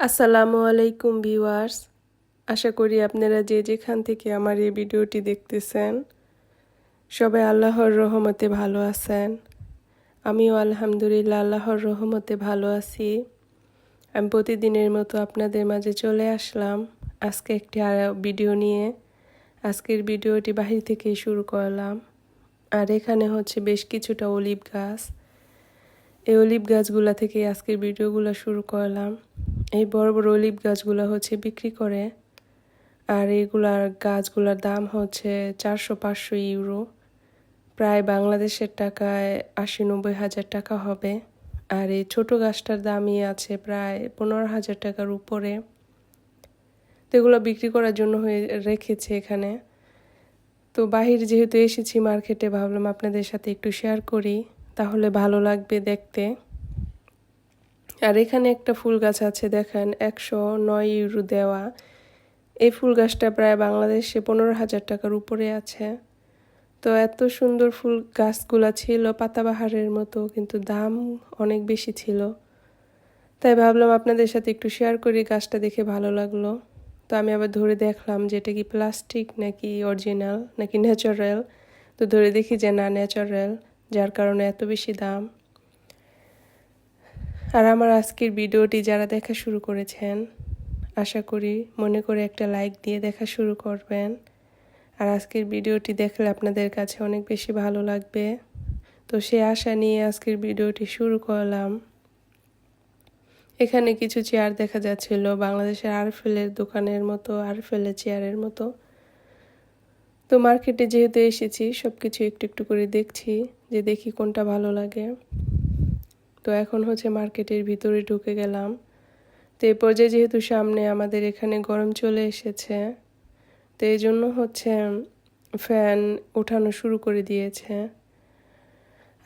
আসসালামু আলাইকুম ভিউয়ার্স। আশা করি আপনারা যে যেখান থেকে আমার এই ভিডিওটি দেখতেছেন, সবাই আল্লাহর রহমতে ভালো আছেন। আমিও আলহামদুলিল্লাহ আল্লাহর রহমতে ভালো আছি। আমি প্রতিদিনের মতো আপনাদের মাঝে চলে আসলাম আজকে একটি ভিডিও নিয়ে। আজকের ভিডিওটি বাহির থেকেই শুরু করলাম। আর এখানে হচ্ছে বেশ কিছুটা অলিভ গাছ। এই অলিভ গাছগুলা থেকে আজকের ভিডিওগুলো শুরু করলাম। এই বড় বড় অলিভ গাছগুলো হচ্ছে বিক্রি করে, আর এগুলার গাছগুলোর দাম হচ্ছে চারশো পাঁচশো ইউরো। প্রায় বাংলাদেশের টাকায় আশি নব্বই হাজার টাকা হবে। আর এই ছোটো গাছটার দামই আছে প্রায় পনেরো হাজার টাকার উপরে। তো এগুলো বিক্রি করার জন্য হয়ে রেখেছে এখানে। তো বাহির যেহেতু এসেছি মার্কেটে, ভাবলাম আপনাদের সাথে একটু শেয়ার করি। তাহলে ভালো লাগবে দেখতে। আর এখানে একটা ফুল গাছ আছে, দেখেন, একশো নয় ইউরো দেওয়া। এই ফুল গাছটা প্রায় বাংলাদেশে পনেরো হাজার টাকার উপরে আছে। তো এত সুন্দর ফুল গাছগুলা ছিল, পাতাবাহারের মতো, কিন্তু দাম অনেক বেশি ছিল। তাই ভাবলাম আপনাদের সাথে একটু শেয়ার করি, গাছটা দেখে ভালো লাগল। তো আমি আবার ধরে দেখলাম যে এটা কি প্লাস্টিক নাকি অরিজিনাল নাকি ন্যাচারাল তো ধরে দেখি যে না ন্যাচারাল যার কারণে এত বেশি দাম। আর আমার আজকের ভিডিওটি যারা দেখা শুরু করেছেন, আশা করি মনে করে একটা লাইক দিয়ে দেখা শুরু করবেন। আর আজকের ভিডিওটি দেখলে আপনাদের কাছে অনেক বেশি ভালো লাগবে। তো সে আশা নিয়ে আজকের ভিডিওটি শুরু করলাম। এখানে কিছু চেয়ার দেখা যাচ্ছিল, বাংলাদেশের আরফেলের দোকানের মতো, আরফেলের চেয়ারের মতো। তো মার্কেটে যেহেতু এসেছি সব কিছু একটু একটু করে দেখছি যে দেখি কোনটা ভালো লাগে। তো এখন হচ্ছে মার্কেটের ভিতরে ঢুকে গেলাম। তো এই পর্যায়ে যেহেতু সামনে আমাদের এখানে গরম চলে এসেছে, তো এই জন্য হচ্ছে ফ্যান ওঠানো শুরু করে দিয়েছে।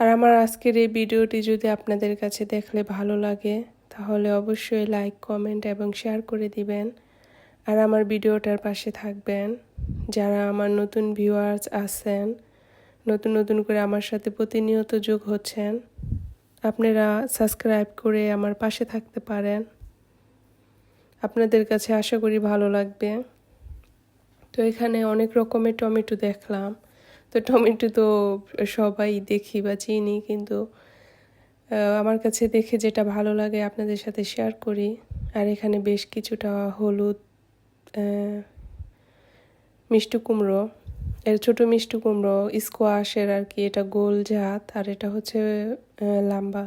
আর আমার আজকের এই ভিডিওটি যদি আপনাদের কাছে দেখলে ভালো লাগে, তাহলে অবশ্যই লাইক, কমেন্ট এবং শেয়ার করে দিবেন। আর আমার ভিডিওটার পাশে থাকবেন। যারা আমার নতুন ভিউয়ার্স আছেন, নতুন নতুন করে আমার সাথে প্রতিনিয়ত যোগ হচ্ছেন আপনারা সাবস্ক্রাইব করে আমার পাশে থাকতে পারেন। আপনাদের কাছে আশা করি ভালো লাগবে। তো এখানে অনেক রকমের টমেটো দেখলাম। তো টমেটো তো সবাই দেখি বা চিনি, কিন্তু আমার কাছে দেখে যেটা ভালো লাগে আপনাদের সাথে শেয়ার করি। আর এখানে বেশ কিছুটা হলুদ মিষ্টি কুমড়ো। এর ছোট মিষ্টি কুমড়ো, স্কোয়াশের আর কি, এটা গোল জাত আর এটা হচ্ছে লাম্বা।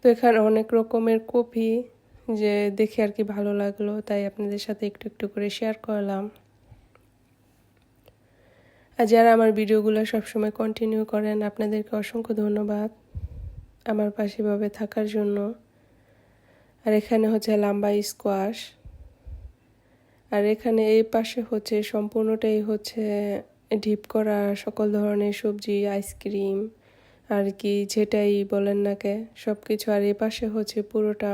তো এখানে অনেক রকমের কপি যে দেখে আর কি ভালো লাগল, তাই আপনাদের সাথে একটু একটু করে শেয়ার করলাম। আর যারা আমার ভিডিওগুলো সবসময় কন্টিনিউ করেন, আপনাদেরকে অসংখ্য ধন্যবাদ আমার পাশে ভাবে থাকার জন্য। আর এখানে হচ্ছে লাম্বা স্কোয়াশ। আর এখানে এই পাশে হচ্ছে, সম্পূর্ণটাই হচ্ছে ডিপ করা সকল ধরনের সবজি, আইসক্রিম, আর কি যেটাই বলেন না কে সব কিছু আর এই পাশে হচ্ছে পুরোটা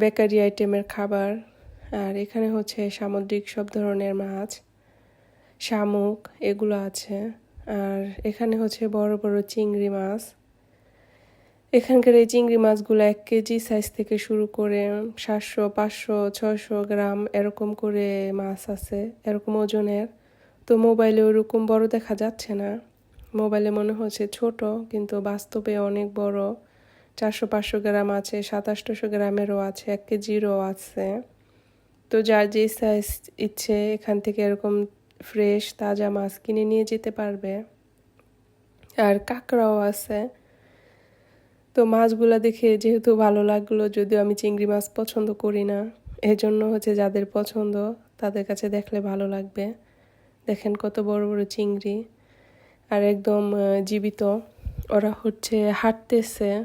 বেকারি আইটেমের খাবার। আর এখানে হচ্ছে সামুদ্রিক সব ধরনের মাছ, শামুক, এগুলো আছে। আর এখানে হচ্ছে বড় বড় চিংড়ি মাছ। এখানকার এই চিংড়ি মাছগুলো এক কেজি সাইজ থেকে শুরু করে সাতশো, পাঁচশো, ছয়শো গ্রাম এরকম করে মাছ আছে, এরকম ওজনের। তো মোবাইলে ওরকম বড় দেখা যাচ্ছে না। মোবাইলে মনে হচ্ছে ছোট, কিন্তু বাস্তবে অনেক বড়। চারশো, পাঁচশো গ্রাম আছে সাতাশশো গ্রামেরও আছে, এক কেজিরও আছে। তো যার যে সাইজ ইচ্ছে, এখান থেকে এরকম ফ্রেশ তাজা মাছ কিনে নিয়ে যেতে পারবে। আর কাঁকড়াও আছে। তো মাছগুলো দেখে যেহেতু ভালো লাগল, যদিও আমি চিংড়ি মাছ পছন্দ করি না, এজন্য হচ্ছে যাদের পছন্দ তাদের কাছে দেখলে ভালো লাগবে। দেখেন কত বড় বড় চিংড়ি, আর একদম জীবিত। ওরা হচ্ছে হাঁটতেছে,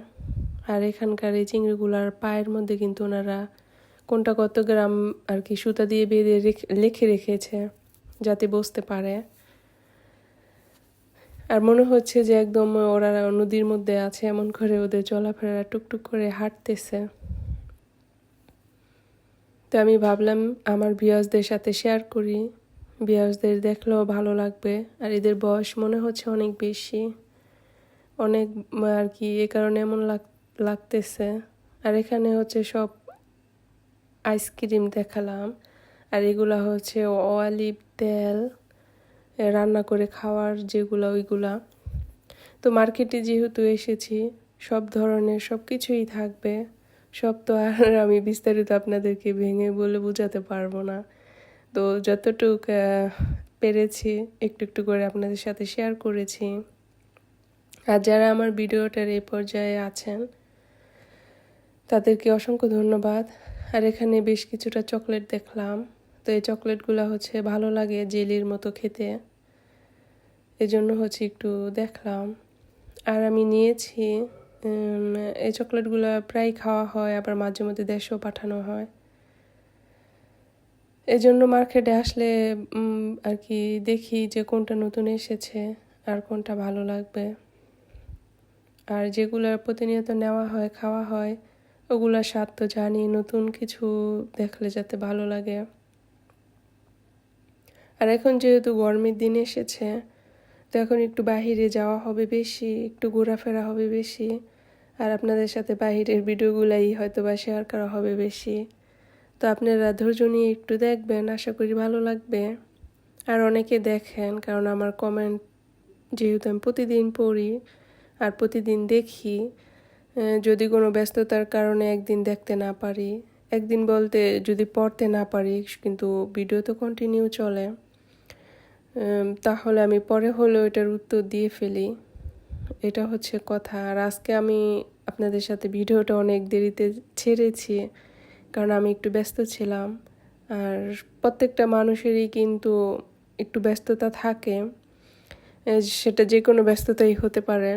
আর এখানকার এই চিংড়িগুলার পায়ের মধ্যে কিন্তু ওনারা কোনটা কত গ্রাম আর কি সুতা দিয়ে বেঁধে রেখে- লিখে রেখেছে, যাতে বসতে পারে। আর মনে হচ্ছে যে একদম ওরা নদীর মধ্যে আছে, এমন করে ওদের চলাফেরা টুকটুক করে হাঁটতেছে। তো আমি ভাবলাম আমার বিয়াসদের সাথে শেয়ার করি। বিয়াসদের দেখলেও ভালো লাগবে। আর এদের বয়স মনে হচ্ছে অনেক বেশি। অনেক আর কি, এ কারণে এমন লাগ, লাগতেছে। আর এখানে হচ্ছে সব আইসক্রিম দেখালাম। আর এগুলা হচ্ছে অলিভ তেল। রান্না করে খাওয়ার যেগুলো, ওইগুলা। তো মার্কেটে যেহেতু এসেছি, সব ধরনের সব কিছুই থাকবে। সব তো আর আমি বিস্তারিত আপনাদেরকে ভেঙে বলে বোঝাতে পারব না। তো যতটুক পেরেছি, একটু একটু করে আপনাদের সাথে শেয়ার করেছি। আর যারা আমার ভিডিওটার এই পর্যায়ে আছেন, তাদেরকে অসংখ্য ধন্যবাদ। আর এখানে বেশ কিছুটা চকলেট দেখলাম। তো এই চকলেটগুলো হচ্ছে ভালো লাগে জেলির মতো খেতে। এজন্য হচ্ছে একটু দেখলাম। আর আমি নিয়েছি এই চকলেটগুলো প্রায় খাওয়া হয়, আবার মাঝে মধ্যে দেশেও পাঠানো হয়। এই জন্য মার্কেটে আসলে আর কি দেখি যে কোনটা নতুন এসেছে আর কোনটা ভালো লাগবে। আর যেগুলো প্রতিনিয়ত নেওয়া হয়, খাওয়া হয়, ওগুলোর স্বাদ তো জানি, নতুন কিছু দেখলে যাতে ভালো লাগে। আর এখন যেহেতু গরমের দিন এসেছে, তো এখন একটু বাহিরে যাওয়া হবে বেশি, একটু ঘোরাফেরা হবে বেশি, আর আপনাদের সাথে বাহিরের ভিডিওগুলাই হয়তো বা শেয়ার করা হবে বেশি। তো আপনারা ধৈর্য নিয়ে একটু দেখবেন, আশা করি ভালো লাগবে। আর অনেকে দেখেন, কারণ আমার কমেন্ট যেহেতু আমি প্রতিদিন পড়ি আর প্রতিদিন দেখি যদি কোনো ব্যস্ততার কারণে একদিন দেখতে না পারি, একদিন বলতে যদি পড়তে না পারি, কিন্তু ভিডিও তো কন্টিনিউ চলে। তাহলে আমি পরে হলেও এটার উত্তর দিয়ে ফেলি। এটা হচ্ছে কথা। আর আজকে আমি আপনাদের সাথে ভিডিওটা অনেক দেরিতে ছেড়েছি, কারণ আমি একটু ব্যস্ত ছিলাম। আর প্রত্যেকটা মানুষেরই কিন্তু একটু ব্যস্ততা থাকে। সেটা যে কোনো ব্যস্ততাই হতে পারে।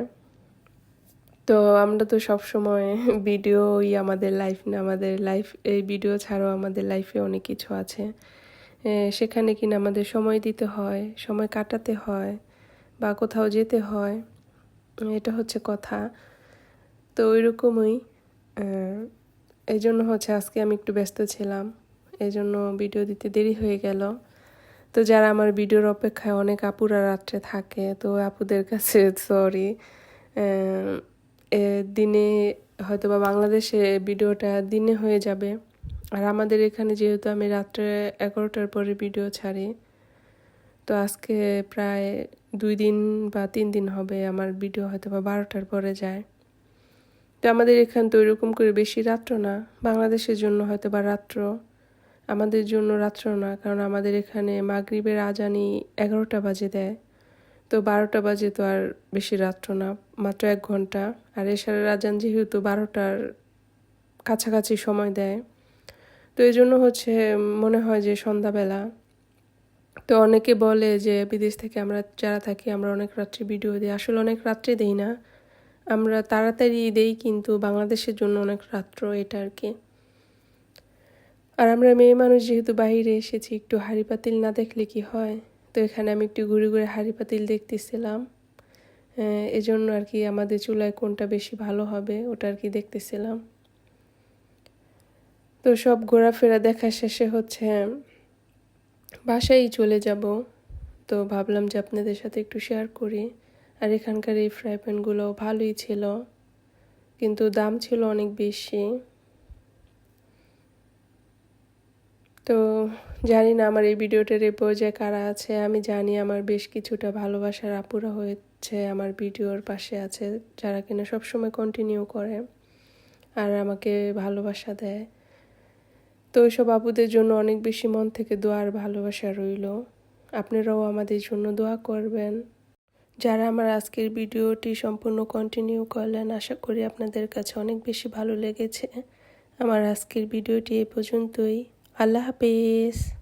তো আমরা তো সব সময় ভিডিওই আমাদের লাইফ না, আমাদের লাইফ এই ভিডিও ছাড়াও আমাদের লাইফে অনেক কিছু আছে। সেখানে কিনা আমাদের সময় দিতে হয়, সময় কাটাতে হয় বা কোথাও যেতে হয়। এটা হচ্ছে কথা। তো ওই রকমই এই জন্য হচ্ছে আজকে আমি একটু ব্যস্ত ছিলাম। এই জন্য ভিডিও দিতে দেরি হয়ে গেল। তো যারা আমার ভিডিওর অপেক্ষায় অনেক আপুরা রাত্রে থাকে, তো আপুদের কাছে সরি দিনে হয়তো বা বাংলাদেশে ভিডিওটা দিনে হয়ে যাবে। আর আমাদের এখানে যেহেতু আমি রাত্রে এগারোটার পরে ভিডিও ছাড়ি, তো আজকে প্রায় দুই দিন বা তিন দিন হবে আমার ভিডিও হয়তো বা বারোটার পরে যায়। তো আমাদের এখান তো ওইরকম করে বেশি রাত্র না, বাংলাদেশের জন্য হয়তো বা রাত্র, আমাদের জন্য রাত্র না, কারণ আমাদের এখানে মাগরিবের আজানি এগারোটা বাজে দেয়। তো বারোটা বাজে তো আর বেশি রাত্র না, মাত্র এক ঘণ্টা। আর এশারের আজান যেহেতু বারোটার কাছাকাছি সময় দেয় তো এই জন্য হচ্ছে মনে হয় যে সন্ধ্যাবেলা। তো অনেকে বলে যে বিদেশ থেকে আমরা যারা থাকি, আমরা অনেক রাত্রে ভিডিও দিই। আসলে অনেক রাত্রে দেই না। আমরা তাড়াতাড়ি দেই কিন্তু বাংলাদেশের জন্য অনেক রাত্র এটা আর কি। আর আমরা মেয়ে মানুষ যেহেতু বাইরে এসেছি, একটু হাড়ি পাতিল না দেখলে কি হয়? তো এখানে আমি একটু ঘুরে ঘুরে হাড়ি পাতিল দেখতেছিলাম। এজন্য আর কি আমাদের চুলায় কোনটা বেশি ভালো হবে ওটা আর কি দেখতেছিলাম। তো সব ঘোরাফেরা দেখা শেষে হচ্ছে বাসায় চলে যাব। তো ভাবলাম যে আপনাদের সাথে একটু শেয়ার করি। আর এখানকার এই ফ্রাই প্যানগুলো ভালোই ছিল, কিন্তু দাম ছিল অনেক বেশি। তো জানি না আমার এই ভিডিওটার এই পর্যায়ে কারা আছে, আমি জানি আমার বেশ কিছুটা ভালোবাসার আপুরা হয়েছে, আমার ভিডিওর পাশে আছে, যারা কিনা সবসময় কন্টিনিউ করে, আর আমাকে ভালোবাসা দেয়। তো ওইসব আপুদের জন্য অনেক বেশি মন থেকে দোয়ার ভালোবাসা রইল। আপনারাও আমাদের জন্য দোয়া করবেন। যারা আমার আজকের ভিডিওটি সম্পূর্ণ কন্টিনিউ করলেন, আশা করি আপনাদের কাছে অনেক বেশি ভালো লেগেছে। আমার আজকের ভিডিওটি এ পর্যন্তই। আল্লাহ হাফেজ।